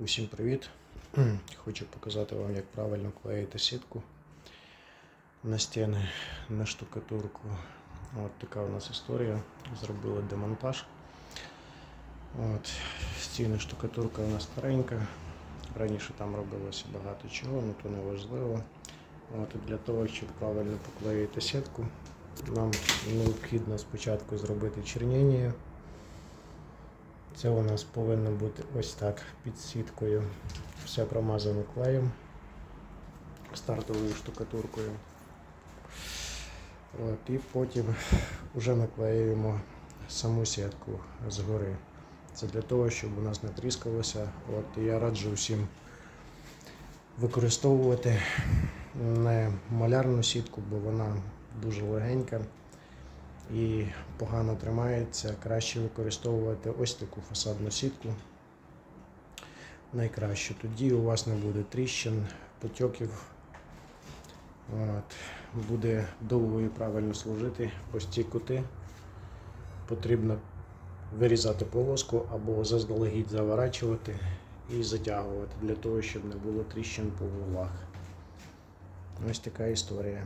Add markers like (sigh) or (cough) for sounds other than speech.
Усім привіт! (clears throat) Хочу показати вам, як правильно клеїти сітку на стіни, на штукатурку. От така у нас історія. Зробили демонтаж. От, стіни штукатурка у нас старенька. Раніше там робилося багато чого, але то не важливо. От, для того, щоб правильно поклеїти сітку, нам необхідно спочатку зробити черніння. Це у нас повинно бути ось так під сіткою. Все промазано клеєм, стартовою штукатуркою. От, і потім вже наклеюємо саму сітку згори. Це для того, щоб у нас не тріскалося. От, і я раджу всім використовувати не малярну сітку, бо вона дуже легенька і погано тримається, краще використовувати ось таку фасадну сітку. Найкраще. Тоді у вас не буде тріщин, потьоків. От. Буде довго і правильно служити. Ось ці кути потрібно вирізати полоску або заздалегідь заворачувати і затягувати для того, щоб не було тріщин по вуглах. Ось така історія.